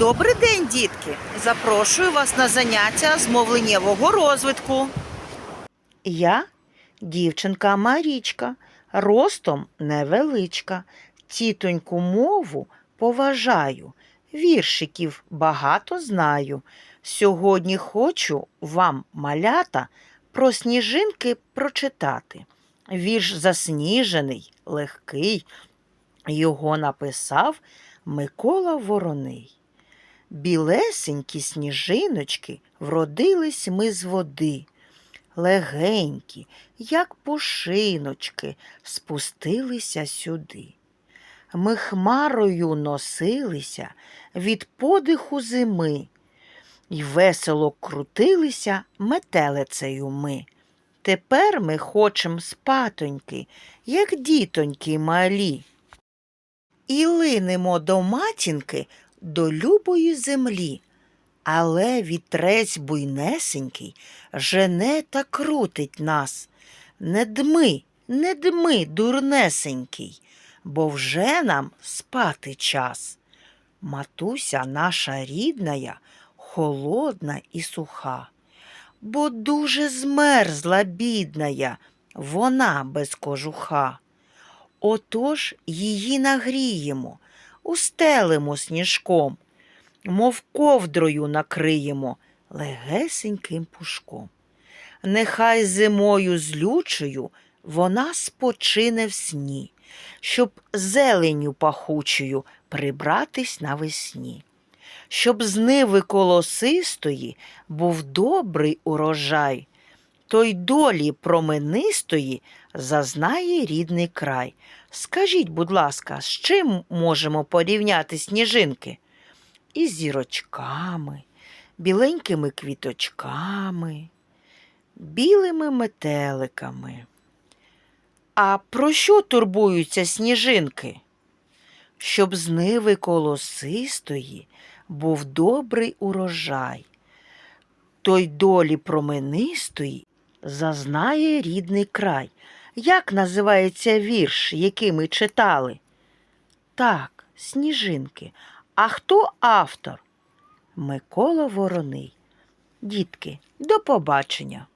Добрий день, дітки! Запрошую вас на заняття з мовленнєвого розвитку. Я дівчинка Марічка, ростом невеличка. Тітоньку мову поважаю, віршиків багато знаю. Сьогодні хочу вам, малята, про сніжинки прочитати. Вірш засніжений, легкий. Його написав Микола Вороний. Білесенькі сніжиночки вродились ми з води. Легенькі, як пушиночки, спустилися сюди. Ми хмарою носилися від подиху зими, й весело крутилися метелицею ми. Тепер ми хочем спатоньки, як дітоньки малі. І линемо до матінки до любої землі. Але вітрець буйнесенький жене та крутить нас. Не дми, не дми, дурнесенький, бо вже нам спати час. Матуся наша рідная, холодна і суха, бо дуже змерзла бідная, вона без кожуха. Отож її нагріємо, устелимо сніжком, мов ковдрою накриємо легесеньким пушком. Нехай зимою злючою вона спочине в сні, щоб зеленю пахучою прибратись навесні, щоб з ниви колосистої був добрий урожай, той долі променистої зазнає рідний край. Скажіть, будь ласка, з чим можемо порівняти сніжинки? Із зірочками, біленькими квіточками, білими метеликами. А про що турбуються сніжинки? Щоб з ниви колосистої був добрий урожай, той долі променистої зазнає рідний край. Як називається вірш, який ми читали? Так, сніжинки. А хто автор? Микола Вороний. Дітки, до побачення.